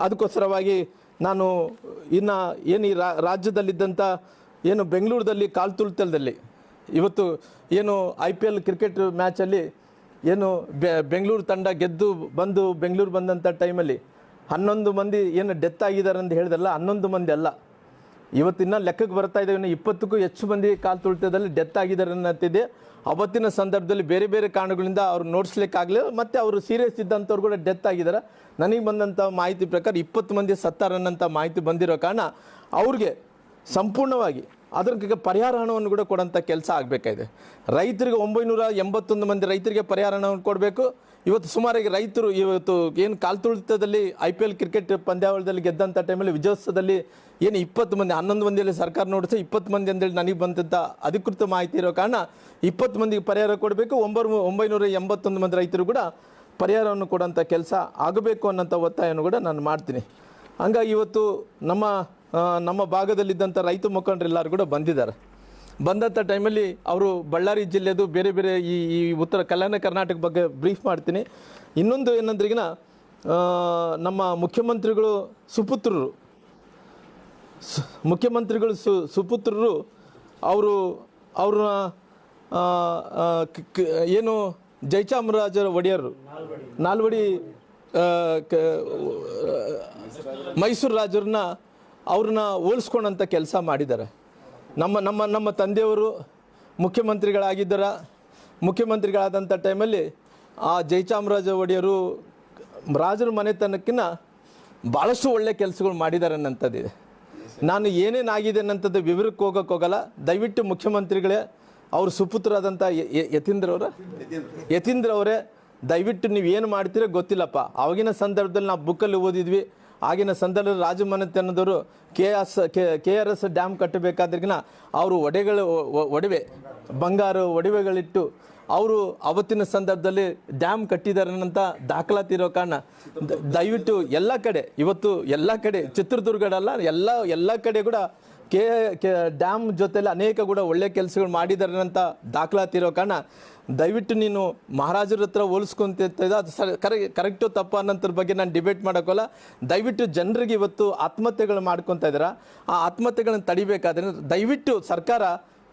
ಅದಕ್ಕೋಸ್ಕರವಾಗಿ ನಾನು ಇನ್ನು ಏನು ಈ ರಾಜ್ಯದಲ್ಲಿದ್ದಂಥ ಏನು ಬೆಂಗಳೂರದಲ್ಲಿ ಕಾಲು ತುಳಿತಲದಲ್ಲಿ ಇವತ್ತು ಏನು ಐ ಪಿ ಎಲ್ ಕ್ರಿಕೆಟ್ ಮ್ಯಾಚಲ್ಲಿ ಏನು ಬೆಂಗಳೂರು ತಂಡ ಗೆದ್ದು ಬಂದು ಬೆಂಗಳೂರು ಬಂದಂಥ ಟೈಮಲ್ಲಿ ಹನ್ನೊಂದು ಮಂದಿ ಏನು ಡೆತ್ ಆಗಿದ್ದಾರೆ ಅಂತ ಹೇಳಿದಲ್ಲ ಹನ್ನೊಂದು ಮಂದಿ ಅಲ್ಲ. ಇವತ್ತಿನ ಲೆಕ್ಕಕ್ಕೆ ಬರ್ತಾ ಇದ್ದಾವೆ ಇನ್ನು ಇಪ್ಪತ್ತಕ್ಕೂ ಹೆಚ್ಚು ಮಂದಿ ಕಾಲು ತುಳಿತದಲ್ಲಿ ಡೆತ್ ಆಗಿದ್ದಾರೆ ಅನ್ನತ್ತಿದೆ. ಅವತ್ತಿನ ಸಂದರ್ಭದಲ್ಲಿ ಬೇರೆ ಬೇರೆ ಕಾರಣಗಳಿಂದ ಅವ್ರು ನೋಡಿಸ್ಲಿಕ್ಕಾಗಲಿಲ್ಲ. ಮತ್ತು ಅವರು ಸೀರಿಯಸ್ ಇದ್ದಂಥವ್ರು ಕೂಡ ಡೆತ್ ಆಗಿದ್ದಾರೆ. ನನಗೆ ಬಂದಂಥ ಮಾಹಿತಿ ಪ್ರಕಾರ ಇಪ್ಪತ್ತು ಮಂದಿ ಸತ್ತಾರನ್ನಂಥ ಮಾಹಿತಿ ಬಂದಿರೋ ಕಾರಣ ಅವ್ರಿಗೆ ಸಂಪೂರ್ಣವಾಗಿ ಅದಕ್ಕೆ ಪರಿಹಾರ ಹಣವನ್ನು ಕೂಡ ಕೊಡೋಂಥ ಕೆಲಸ ಆಗಬೇಕಾಗಿದೆ. ರೈತರಿಗೆ ಒಂಬೈನೂರ ಎಂಬತ್ತೊಂದು ಮಂದಿ ರೈತರಿಗೆ ಪರಿಹಾರ ಹಣವನ್ನು ಕೊಡಬೇಕು. ಇವತ್ತು ಸುಮಾರಾಗಿ ರೈತರು ಇವತ್ತು ಏನು ಕಾಲ್ತುಳಿತದಲ್ಲಿ ಐ ಪಿ ಎಲ್ ಕ್ರಿಕೆಟ್ ಪಂದ್ಯಾವಳಿದಲ್ಲಿ ಗೆದ್ದಂಥ ಟೈಮಲ್ಲಿ ವಿಜಯೋತ್ಸವದಲ್ಲಿ ಏನು ಇಪ್ಪತ್ತು ಮಂದಿ, ಹನ್ನೊಂದು ಮಂದಿಯಲ್ಲಿ ಸರ್ಕಾರ ನೋಡಿಸಿ ಇಪ್ಪತ್ತು ಮಂದಿ ಅಂತೇಳಿ ನನಗೆ ಬಂದಂಥ ಅಧಿಕೃತ ಮಾಹಿತಿ ಇರೋ ಕಾರಣ ಇಪ್ಪತ್ತು ಮಂದಿಗೆ ಪರಿಹಾರ ಕೊಡಬೇಕು, ಒಂಬರು, ಒಂಬೈನೂರ ಎಂಬತ್ತೊಂದು ಮಂದಿ ರೈತರು ಕೂಡ ಪರಿಹಾರವನ್ನು ಕೊಡೋಂಥ ಕೆಲಸ ಆಗಬೇಕು ಅನ್ನೋಂಥ ಒತ್ತಾಯವನ್ನು ಕೂಡ ನಾನು ಮಾಡ್ತೀನಿ. ಹಂಗಾಗಿ ಇವತ್ತು ನಮ್ಮ ನಮ್ಮ ಭಾಗದಲ್ಲಿದ್ದಂಥ ರೈತ ಮುಖಂಡರೆಲ್ಲರೂ ಕೂಡ ಬಂದಿದ್ದಾರೆ. ಬಂದಂಥ ಟೈಮಲ್ಲಿ ಅವರು ಬಳ್ಳಾರಿ ಜಿಲ್ಲೆದು ಬೇರೆ ಬೇರೆ ಈ ಈ ಉತ್ತರ ಕಲ್ಯಾಣ ಕರ್ನಾಟಕ ಬಗ್ಗೆ ಬ್ರೀಫ್ ಮಾಡ್ತೀನಿ. ಇನ್ನೊಂದು ಏನಂದ್ರಿಗಿನ ನಮ್ಮ ಮುಖ್ಯಮಂತ್ರಿಗಳು ಸುಪುತ್ರರು. ಮುಖ್ಯಮಂತ್ರಿಗಳು ಸು, ಸುಪುತ್ರರು, ಅವರು ಅವ್ರ ಏನು ಜೈಚಾಮರಾಜರ ಒಡೆಯರು. ನಾಲ್ವಡಿ ಮೈಸೂರು ರಾಜರನ್ನ ಅವ್ರನ್ನ ಹೋಲಿಸ್ಕೊಂಡಂಥ ಕೆಲಸ ಮಾಡಿದ್ದಾರೆ. ನಮ್ಮ ನಮ್ಮ ನಮ್ಮ ತಂದೆಯವರು ಮುಖ್ಯಮಂತ್ರಿಗಳಾಗಿದ್ದರ, ಮುಖ್ಯಮಂತ್ರಿಗಳಾದಂಥ ಟೈಮಲ್ಲಿ ಆ ಜಯಚಾಮರಾಜ ಒಡೆಯರು ರಾಜರ ಮನೆತನಕ್ಕಿಂತ ಭಾಳಷ್ಟು ಒಳ್ಳೆ ಕೆಲಸಗಳು ಮಾಡಿದ್ದಾರೆ ಅನ್ನಂಥದ್ದಿದೆ. ನಾನು ಏನೇನಾಗಿದೆ ಅನ್ನಂಥದ್ದು ವಿವರಕ್ಕೆ ಹೋಗೋಕ್ಕೆ ಹೋಗಲ್ಲ. ದಯವಿಟ್ಟು ಮುಖ್ಯಮಂತ್ರಿಗಳೇ, ಅವ್ರ ಸುಪುತ್ರರಾದಂಥ ಯತೀಂದ್ರವರ ಯ- ಯತೀಂದ್ರ ಅವರ? ಯತೀಂದ್ರ ಅವರೇ, ದಯವಿಟ್ಟು ನೀವು ಏನು ಮಾಡ್ತೀರೋ ಗೊತ್ತಿಲ್ಲಪ್ಪ. ಆವಾಗಿನ ಸಂದರ್ಭದಲ್ಲಿ ನಾವು ಬುಕ್ಕಲ್ಲಿ ಓದಿದ್ವಿ. ಆಗಿನ ಸಂದರ್ಭದಲ್ಲಿ ರಾಜಮನೆತನದವರು K S K R S dam ಕಟ್ಟಬೇಕಾದ್ರಿಗಿನ ಅವರು ಒಡೆಗಳು ಒಡವೆ, ಬಂಗಾರ ಒಡವೆಗಳಿಟ್ಟು ಅವರು ಅವತ್ತಿನ ಸಂದರ್ಭದಲ್ಲಿ ಡ್ಯಾಮ್ ಕಟ್ಟಿದ್ದಾರೆ ಅಂತ ದಾಖಲಾತಿ ಇರೋ ಕಾರಣ ದಯವಿಟ್ಟು ಎಲ್ಲ ಕಡೆ, ಇವತ್ತು ಎಲ್ಲ ಕಡೆ ಚಿತ್ರದುರ್ಗಡಲ್ಲ ಎಲ್ಲ ಎಲ್ಲ ಕಡೆ ಕೂಡ ಕೆ ಡ್ಯಾಮ್ ಜೊತೆಲಿ ಅನೇಕ ಕೂಡ ಒಳ್ಳೆ ಕೆಲಸಗಳು ಮಾಡಿದ್ದಾರೆ ಅಂತ ದಾಖಲಾತಿ ಇರೋ ಕಾರಣ ದಯವಿಟ್ಟು ನೀನು ಮಹಾರಾಜರ ಹತ್ರ ಹೋಲಿಸ್ಕೊಂತ ಇದ್ದ ಅದು ಸರ್, ಕರೆ, ಕರೆಕ್ಟು ತಪ್ಪು ಅನ್ನೋಂಥದ್ರ ಬಗ್ಗೆ ನಾನು ಡಿಬೇಟ್ ಮಾಡೋಕ್ಕಲ್ಲ. ದಯವಿಟ್ಟು ಜನರಿಗೆ ಇವತ್ತು ಆತ್ಮಹತ್ಯೆಗಳು ಮಾಡ್ಕೊತಾ ಇದ್ದೀರಾ? ಆ ಆತ್ಮಹತ್ಯೆಗಳನ್ನು ತಡಿಬೇಕಾದ್ರೆ ದಯವಿಟ್ಟು ಸರ್ಕಾರ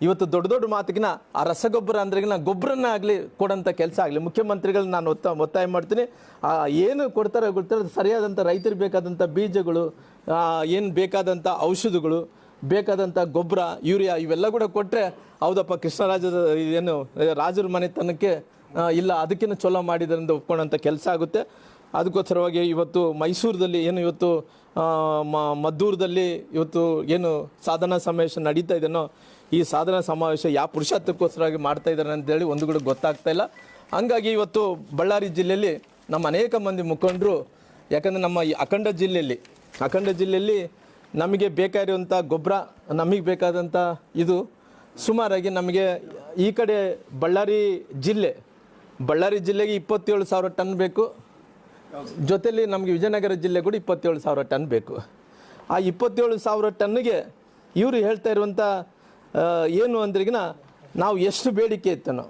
ಇವತ್ತು ದೊಡ್ಡ ದೊಡ್ಡ ಮಾತಿಗಿನ ಆ ರಸಗೊಬ್ಬರ ಅಂದ್ರೆಗಿನ ಗೊಬ್ಬರನ್ನ ಆಗಲಿ ಕೊಡೋಂಥ ಕೆಲಸ ಆಗಲಿ. ಮುಖ್ಯಮಂತ್ರಿಗಳನ್ನ ನಾನು ಒತ್ತ ಒತ್ತಾಯ ಮಾಡ್ತೀನಿ. ಏನು ಕೊಡ್ತಾರೆ ಕೊಡ್ತಾರೆ ಸರಿಯಾದಂಥ ರೈತರಿಗೆ ಬೇಕಾದಂಥ ಬೀಜಗಳು ಏನು ಬೇಕಾದಂಥ ಔಷಧಿಗಳು ಬೇಕಾದಂಥ ಗೊಬ್ಬರ, ಯೂರಿಯಾ ಇವೆಲ್ಲ ಕೂಡ ಕೊಟ್ಟರೆ ಹೌದಪ್ಪ ಕೃಷ್ಣರಾಜದ ಏನು, ರಾಜರ ಮನೆತನಕ್ಕೆ ಇಲ್ಲ, ಅದಕ್ಕಿಂತ ಚಲೋ ಮಾಡಿದ್ರಿಂದ ಒಪ್ಕೊಳ್ಳೋಂಥ ಕೆಲಸ ಆಗುತ್ತೆ. ಅದಕ್ಕೋಸ್ಕರವಾಗಿ ಇವತ್ತು ಮೈಸೂರದಲ್ಲಿ ಏನು ಇವತ್ತು ಮದ್ದೂರದಲ್ಲಿ ಇವತ್ತು ಏನು ಸಾಧನಾ ಸಮಾವೇಶ ನಡೀತಾ ಇದೆಯೋ, ಈ ಸಾಧನಾ ಸಮಾವೇಶ ಯಾವ ಪುರುಷಾರ್ಥಕ್ಕೋಸ್ಕರವಾಗಿ ಮಾಡ್ತಾ ಇದ್ದಾರೆ ಅಂತೇಳಿ ಒಂದು ಕೂಡ ಗೊತ್ತಾಗ್ತಾ ಇಲ್ಲ. ಹಂಗಾಗಿ ಇವತ್ತು ಬಳ್ಳಾರಿ ಜಿಲ್ಲೆಯಲ್ಲಿ ನಮ್ಮ ಅನೇಕ ಮಂದಿ ಮುಖಂಡರು, ಯಾಕಂದರೆ ನಮ್ಮ ಈ ಅಖಂಡ ಜಿಲ್ಲೆಯಲ್ಲಿ ಅಖಂಡ ಜಿಲ್ಲೆಯಲ್ಲಿ ನಮಗೆ ಬೇಕಾಗಿರುವಂಥ ಗೊಬ್ಬರ, ನಮಗೆ ಬೇಕಾದಂಥ ಇದು ಸುಮಾರಾಗಿ ನಮಗೆ ಈ ಕಡೆ ಬಳ್ಳಾರಿ ಜಿಲ್ಲೆ, ಬಳ್ಳಾರಿ ಜಿಲ್ಲೆಗೆ ಇಪ್ಪತ್ತೇಳು ಸಾವಿರ ಟನ್ ಬೇಕು. ಜೊತೆಯಲ್ಲಿ ನಮಗೆ ವಿಜಯನಗರ ಜಿಲ್ಲೆ ಕೂಡ ಇಪ್ಪತ್ತೇಳು ಸಾವಿರ ಟನ್ ಬೇಕು. ಆ ಇಪ್ಪತ್ತೇಳು ಸಾವಿರ ಟನ್ನಿಗೆ ಇವರು ಹೇಳ್ತಾ ಇರುವಂಥ ಏನು ಅಂದ್ರಿಗಿನ ನಾವು ಎಷ್ಟು ಬೇಡಿಕೆ ಇತ್ತನೋ.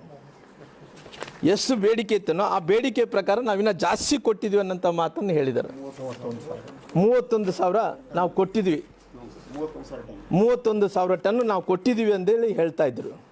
ಎಷ್ಟು ಬೇಡಿಕೆ ಇತ್ತನೋ ಆ ಬೇಡಿಕೆ ಪ್ರಕಾರ ನಾವಿನ್ನ ಜಾಸ್ತಿ ಕೊಟ್ಟಿದ್ವಿ ಅನ್ನೋಂಥ ಮಾತನ್ನು ಹೇಳಿದರು. ಮೂವತ್ತೊಂದು ಸಾವಿರ ನಾವು ಕೊಟ್ಟಿದ್ವಿ. ಮೂವತ್ತೊಂದು ಸಾವಿರ ಟನ್ನು ನಾವು ಕೊಟ್ಟಿದ್ದೀವಿ ಅಂತೇಳಿ ಹೇಳ್ತಾ ಇದ್ರು.